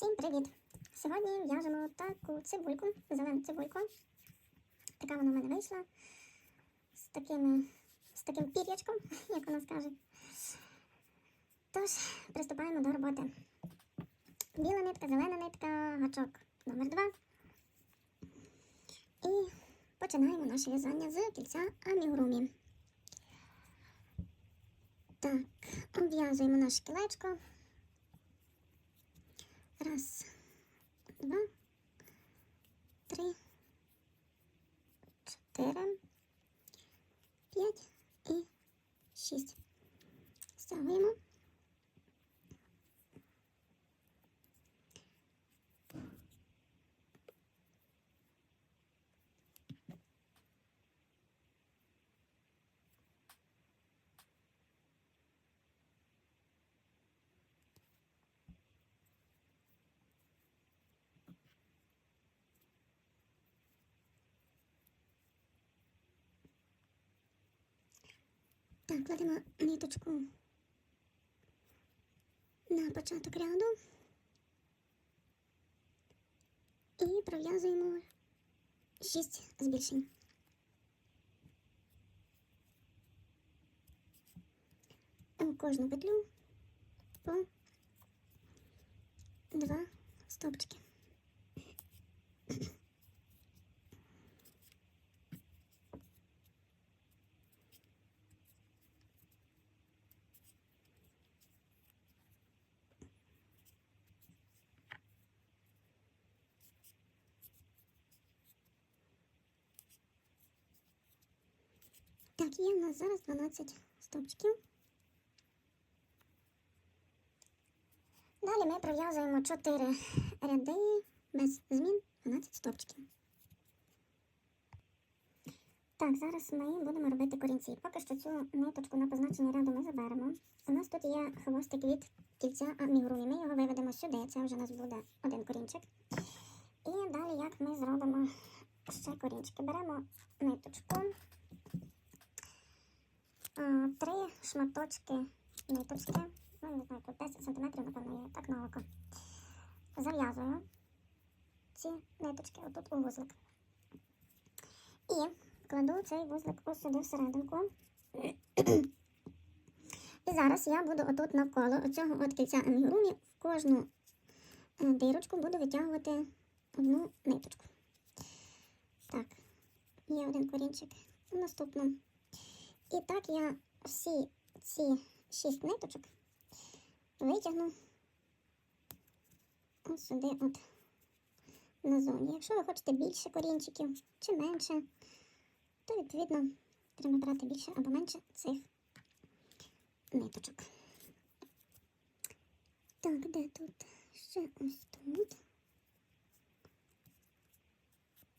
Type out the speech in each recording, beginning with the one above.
Всім привіт! Сьогодні в'яжемо таку цибульку, зелену цибульку. Така вона в мене вийшла. З, такими, з таким пір'ячком, як вона скаже. Тож, приступаємо до роботи. Біла нитка, зелена нитка, гачок номер 2 І починаємо наше в'язання з кільця амігурумі. Так, обв'язуємо наше кілечко. Раз, два, три, чотири, п'ять і шість. Стягуємо. Так, кладемо ниточку на початок ряду і пров'язуємо 6 збільшень. У кожну петлю по два стопчики. Так, є в нас зараз 12 стовпчиків. Далі ми пров'язуємо 4 ряди без змін 12 стовпчиків. Так, зараз ми будемо робити корінці. Поки що цю ниточку на позначення ряду ми заберемо. У нас тут є хвостик від кільця амігурумі. Ми його виведемо сюди. Це вже у нас буде один корінчик. І далі як ми зробимо ще корінчики. Беремо ниточку три шматочки ниточки. Ну, не знаю, тут 10 см, напевно, є так на око. Зав'язую ці ниточки отут у вузлик. І кладу цей вузлик ось сюди всерединку. І зараз я буду отут навколо оцього от кільця амігурумі в кожну е, дирочку буду витягувати одну ниточку. Так, є один корінчик. Наступну. І так я всі ці шість ниточок витягну ось сюди от на зоні. Якщо ви хочете більше корінчиків чи менше, то відповідно треба брати більше або менше цих ниточок. Так, де тут? Ще ось тут.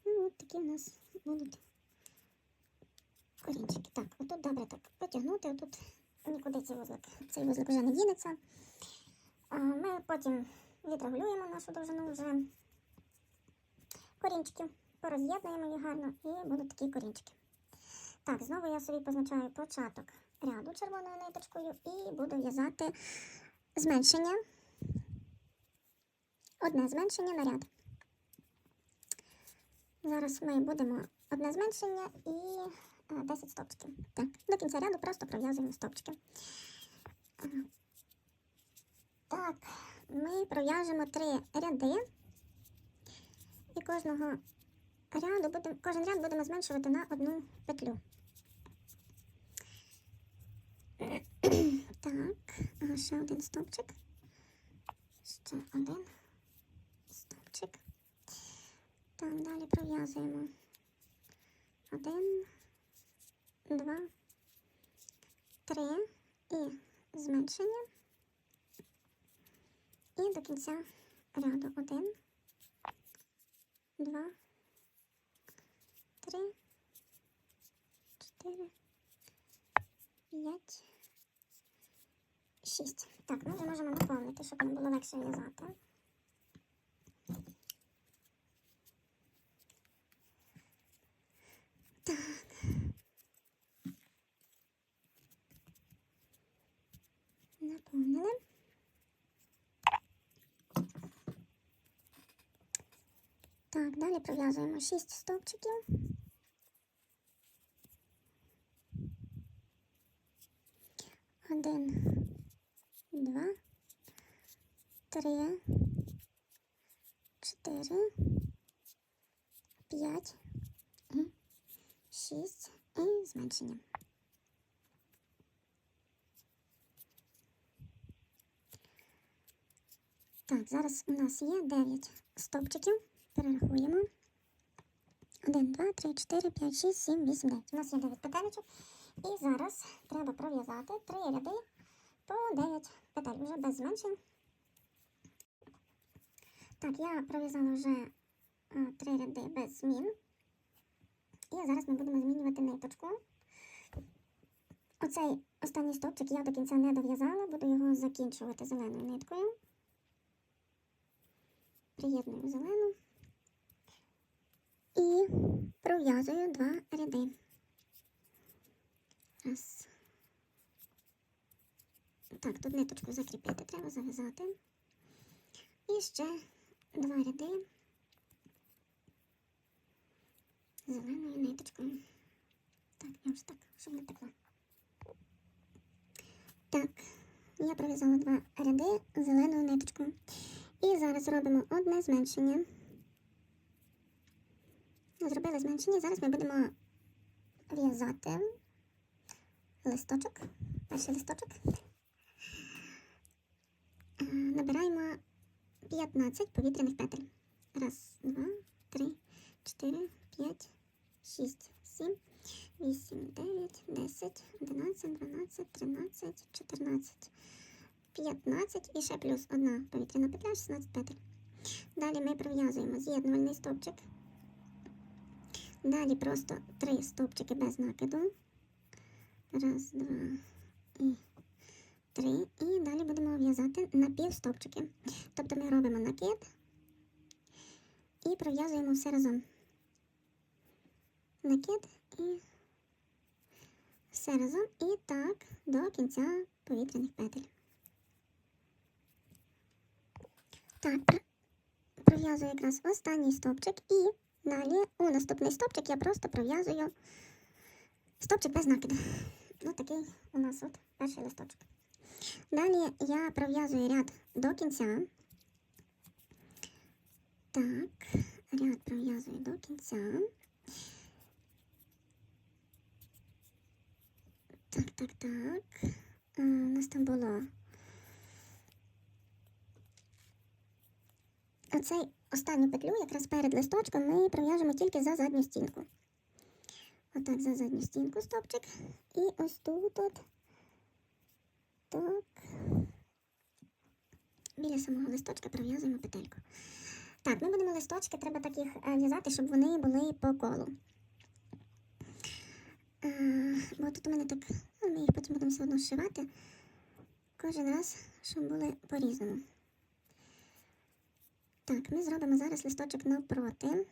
Ну, от такі в нас будуть корінчики. Так, отут добре так потягнути, отут нікуди цей вузлик. Цей вузлик вже не дінеться. Ми потім відрегулюємо нашу довжину вже корінчиків, пороз'єднуємо їх гарно і будуть такі корінчики. Так, знову я собі позначаю початок ряду червоною ниточкою і буду в'язати зменшення. Одне зменшення на ряд. Зараз ми будемо одне зменшення і 10 стопчиків. Так, до кінця ряду просто пров'язуємо стопчики. Так, ми пров'яжемо три ряди. І кожного ряду будемо, кожен ряд будемо зменшувати на одну петлю. Так, ще один стовпчик. Ще один стовпчик. Так, далі пров'язуємо один, два, три і зменшення. І до кінця ряду один, два, три, чотири, п'ять, шість. Так, ми вже можемо наповнити, щоб нам було легше в'язати. Так. Наповнили. Так, далі пров'язуємо 6 стовпчиків. Один, два, три, чотири, п'ять, шість і зменшення. Так, зараз у нас є 9 стовпчиків. Перерахуємо. 1, 2, 3, 4, 5, 6, 7, 8, 9. У нас є 9 петелечок. І зараз треба пров'язати 3 ряди по 9 петель, вже без зменшень. Так, я пров'язала вже 3 ряди без змін. І зараз ми будемо змінювати ниточку. Оцей останній стовпчик я до кінця не дов'язала, буду його закінчувати зеленою ниткою. Приєдную зелену і пров'язую два ряди. Раз. Так, тут ниточку закріпити, треба зав'язати. І ще два ряди зеленою ниточкою. Так, я ось так, щоб не текло. Так, я пров'язала два ряди зеленою ниточкою. І зараз робимо одне зменшення. Зробили зменшення. Зараз ми будемо в'язати листочок. Перший листочок. Е, Набираємо 15 повітряних петель. Раз, два, три, чотири, п'ять, шість, сім, вісім, дев'ять, десять, одинадцять, дванадцять, тринадцять, чотирнадцять. 15 і ще плюс одна повітряна петля, 16 петель. Далі ми пров'язуємо з'єднувальний стовпчик. Далі просто три стовпчики без накиду. Раз, два і три. І далі будемо в'язати напівстовпчики. Тобто ми робимо накид і пров'язуємо все разом. Накид і все разом. І так до кінця повітряних петель. Так, пр- пров'язую якраз останній стовпчик і далі у наступний стовпчик я просто пров'язую стовпчик без накиду. Ось такий у нас от перший листочок. Далі я пров'язую ряд до кінця. Так, ряд пров'язую до кінця. Так, так, так. У нас там було Оцей останню петлю, якраз перед листочком, ми пров'яжемо тільки за задню стінку. Отак, за задню стінку стопчик. І ось тут от. Так. Біля самого листочка пров'язуємо петельку. Так, ми будемо листочки, треба так їх е, в'язати, щоб вони були по колу. Е, бо тут у мене так, ну, ми їх потім будемо все одно зшивати. Кожен раз, щоб були по-різному. Так, ми зробимо зараз листочок навпроти.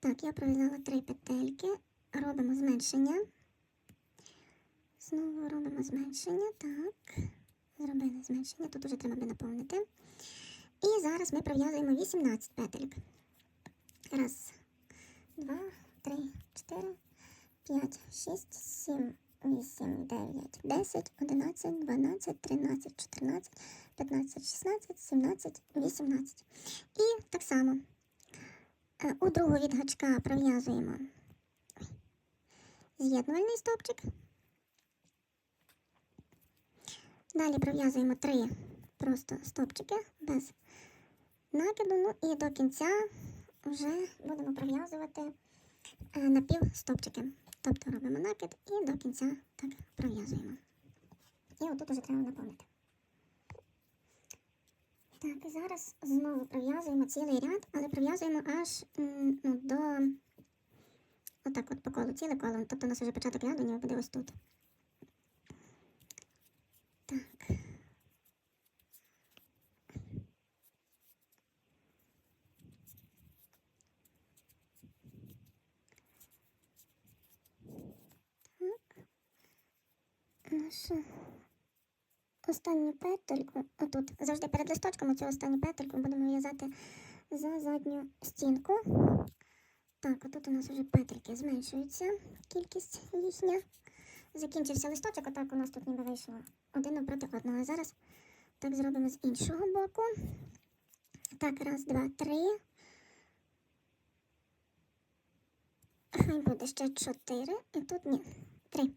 Так, я пров'язала три петельки, робимо зменшення. Знову робимо зменшення. Так, зробили зменшення. Тут уже треба би наповнити. І зараз ми пров'язуємо 18 петельок. Раз, два, три, чотири, п'ять, шість, сім, вісім, дев'ять, десять, одинадцять, дванадцять, тринадцять, чотирнадцять, п'ятнадцять, шістнадцять, сімнадцять, вісімнадцять. І так само е, у другу від гачка пров'язуємо з'єднувальний стовпчик. Далі пров'язуємо три просто стовпчики без накиду. Ну і до кінця вже будемо пров'язувати е, напівстовпчики. Тобто робимо накид і до кінця так пров'язуємо. І отут уже треба наповнити. Так, і зараз знову пров'язуємо цілий ряд, але пров'язуємо аж ну, до отак от по колу, ціле коло. Тобто у нас вже початок ряду ніби буде ось тут. Так. Нашу останню петельку, отут, завжди перед листочком оцю останню петельку будемо в'язати за задню стінку. Так, отут у нас вже петельки зменшуються, кількість їхня. Закінчився листочок, отак у нас тут ніби вийшло один напроти одного. Зараз так зробимо з іншого боку. Так, раз, два, три. Хай буде ще чотири. І тут ні. Три.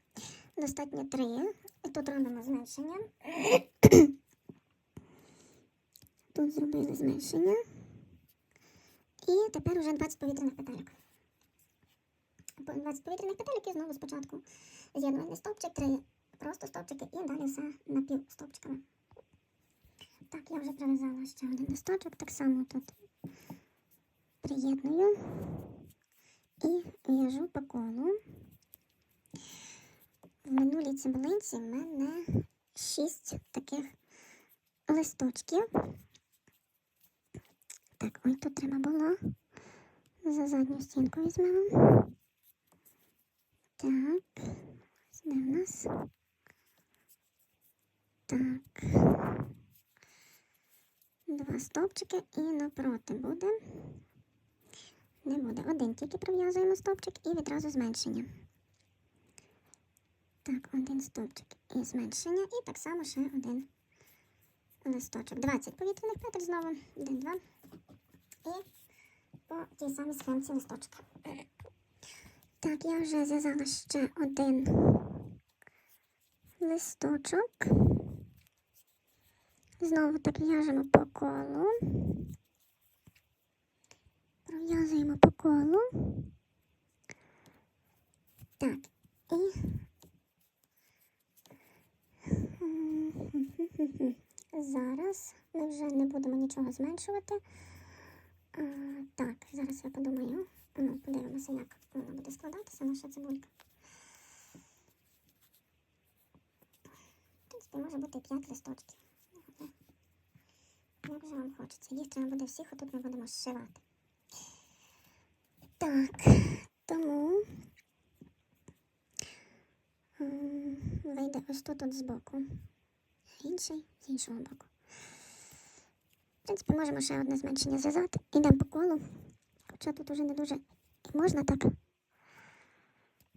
Достатньо три. Тут робимо зменшення. Тут зробили зменшення. І тепер вже 20 повітряних петелек. 20 повітряних петелек і знову спочатку з'єднувальний стовпчик, три просто стовпчики і далі все напівстовпчиками. Так, я вже прив'язала ще один листочок, так само тут приєдную і в'яжу по колу. В минулій цибулинці в мене шість таких листочків. Так, ой, тут треба було. За задню стінку візьмемо. Так, де в нас. Так. Два стовпчики і напроти буде. Не буде. Один тільки прив'язуємо стовпчик і відразу зменшення. Так, один стовпчик і зменшення. І так само ще один листочок. 20 повітряних петель знову. Один, два. І по тій самій схемці листочки. Так, я вже зв'язала ще один листочок. Знову так в'яжемо по колу. Пров'язуємо по колу. Так, і зараз ми вже не будемо нічого зменшувати. А, так, зараз я подумаю. Ну, подивимося, як вона буде складатися, наша цибулька. В принципі, може бути 5 листочків. Як же вам хочеться? Їх треба буде всіх, отут ми будемо зшивати. Так, тому вийде ось тут от збоку. Інший з іншого боку. В принципі, можемо ще одне зменшення зв'язати. Йдемо по колу. Хоча тут уже не дуже і можна так.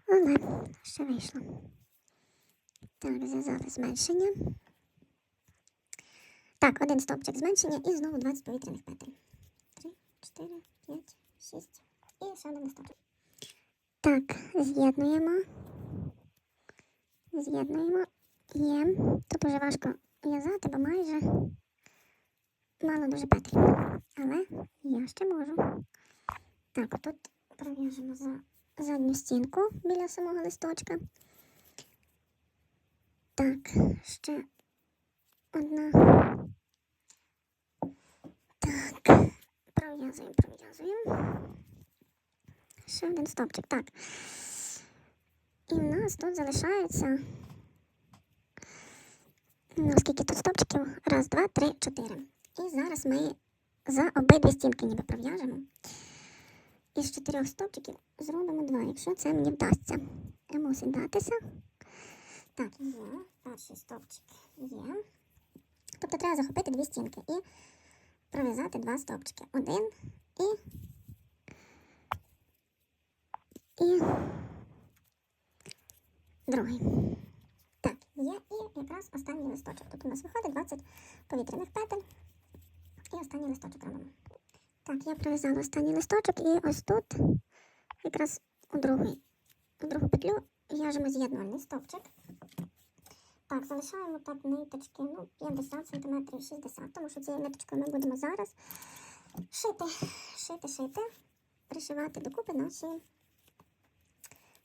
Але ще вийшло. Так, зв'язали зменшення. Так, один стовпчик зменшення і знову 20 повітряних петель. 3, 4, 5, 6. І ще один стовпчик. Так, з'єднуємо. З'єднуємо. Є. Тут уже важко в'язати, бо майже мало дуже петель. Але я ще можу. Так, отут пров'яжемо за задню стінку біля самого листочка. Так, ще одна. Так, пров'язуємо, пров'язуємо. Ще один стопчик. Так. І в нас тут залишається. Ну, скільки тут стопчиків? Раз, два, три, чотири. І зараз ми за обидві стінки ніби пров'яжемо. Із чотирьох стопчиків зробимо два, якщо це мені вдасться. Мусить датися. Так, є. Перший стопчик є. Тобто треба захопити дві стінки і пров'язати два стопчики. Один і. І другий. Так, є і якраз останній листочок. Тут у нас виходить 20 повітряних петель. І останній листочок робимо. Так, я пров'язала останній листочок і ось тут, якраз у другий, у другу петлю в'яжемо з'єднувальний стовпчик. Так, залишаємо так ниточки, ну, 50 см, 60 тому що цією ниточкою ми будемо зараз шити, шити, шити, пришивати докупи наші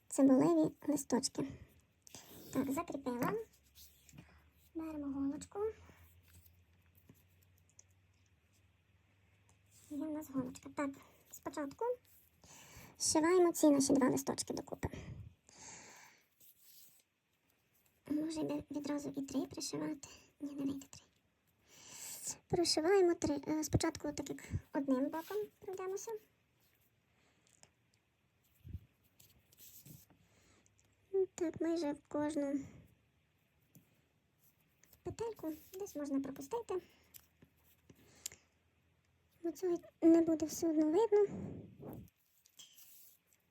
цибулеві листочки. Так, закріпила. Беремо голочку. Є в нас голочка. Так, спочатку зшиваємо ці наші два листочки докупи. Може відразу і три пришивати. Ні, не вийде три. Прошиваємо три. Е, Спочатку так як одним боком пройдемося. Так, майже в кожну петельку десь можна пропустити. Оце не буде все одно видно.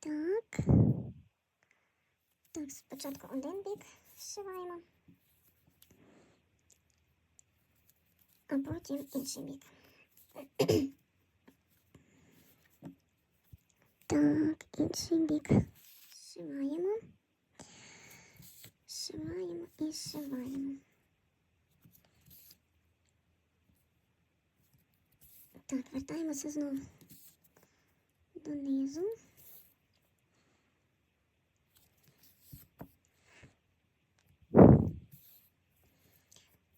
Так. Так, спочатку один бік зшиваємо, а потім інший бік. Так, інший бік зшиваємо, зшиваємо і зшиваємо. Так, вертаємося знову донизу.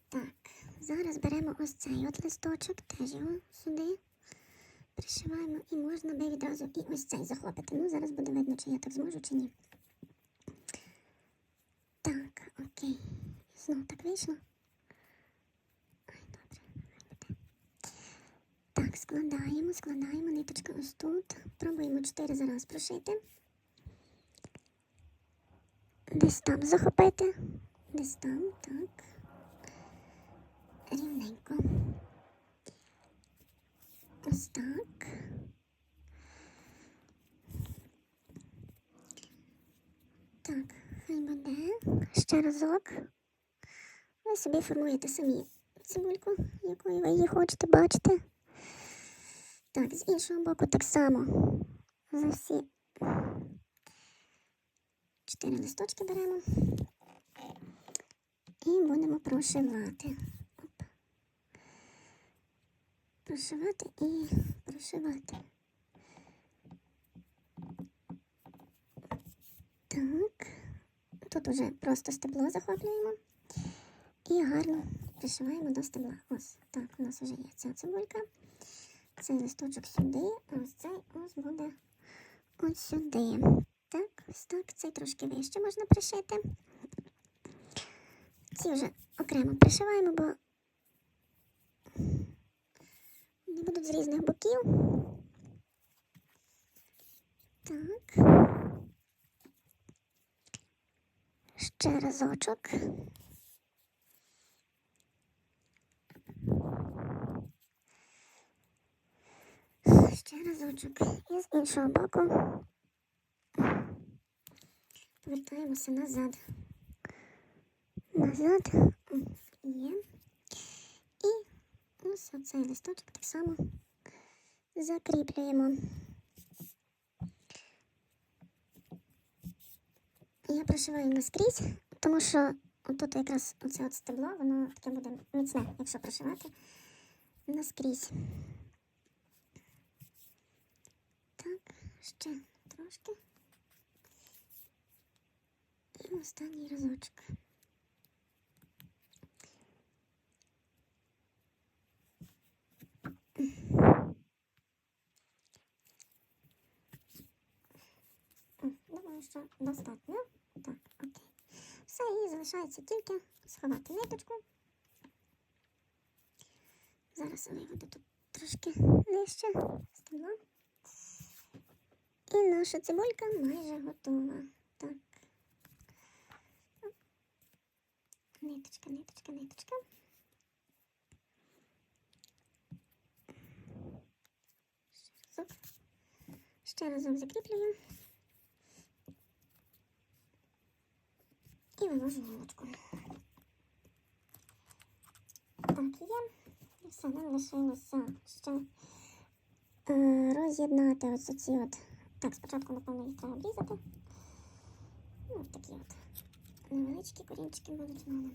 Так, зараз беремо ось цей от листочок, теж його сюди пришиваємо і можна би відразу і ось цей захопити. Ну, зараз буде видно, чи я так зможу, чи ні. Так, окей. Знову так вийшло. Ай, добре. Так, складаємо, складаємо ниточку ось тут. Пробуємо 4 зараз прошити. Десь там захопити. Десь там, так. Рівненько. Ось так. Так, хай буде. Ще разок. Ви собі формуєте самі цибульку, якою ви її хочете бачити. Так, з іншого боку так само. За всі чотири листочки беремо і будемо прошивати. Оп. Прошивати і прошивати. Так, тут уже просто стебло захоплюємо і гарно пришиваємо до стебла. Ось так, у нас вже є ця цибулька. Цей листочок сюди, а ось цей ось буде ось сюди. Так, ось так, цей трошки вище можна пришити. Ці вже окремо пришиваємо, бо вони будуть з різних боків. Так. Ще разочок. Ще разочок. І з іншого боку повертаємося назад. Назад є. І ось оцей листочок так само закріплюємо. Я прошиваю наскрізь, тому що тут якраз оце от стебло, воно таке буде міцне, якщо прошивати наскрізь. Так, ще трошки. І останній разочок. Думаю, що достатньо. Так, окей. Все, і залишається тільки сховати ниточку. Зараз виведу тут трошки нижче стебла. І наша цибулька майже готова. Так. Ниточка, ниточка, ниточка. Ще разок. Ще разок закріплюю. І вивожу голочку. Так, є. І все, нам лишилося ще е, роз'єднати ось ці от. Так, спочатку, напевно, їх треба обрізати. Ну, такі от невеличкі корінчики будуть в мене.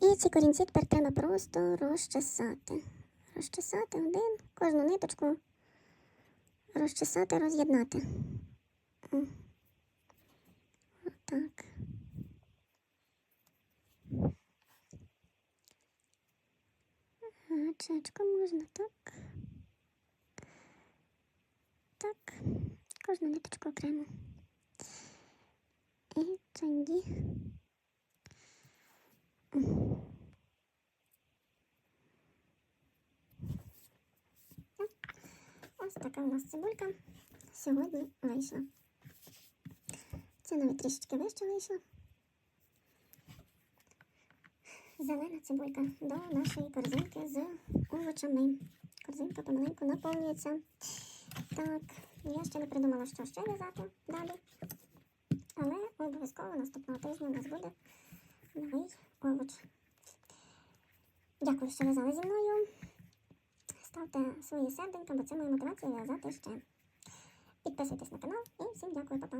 І ці корінці тепер треба просто розчесати. Розчесати один, кожну ниточку розчесати, роз'єднати. Отак. Гачечком можна так. Так. Кожну ниточку окремо. І тоді. Ось така у нас цибулька сьогодні вийшла. Це навіть трішечки вище вийшло. Зелена цибулька до нашої корзинки з овочами. корзинка помаленьку наповнюється. Так, я ще не придумала, що ще в'язати далі. Але обов'язково наступного тижня у нас буде новий овоч. Дякую, що в'язали зі мною. Ставте свої серденька, бо це моя мотивація в'язати ще. Підписуйтесь на канал і всім дякую, папа.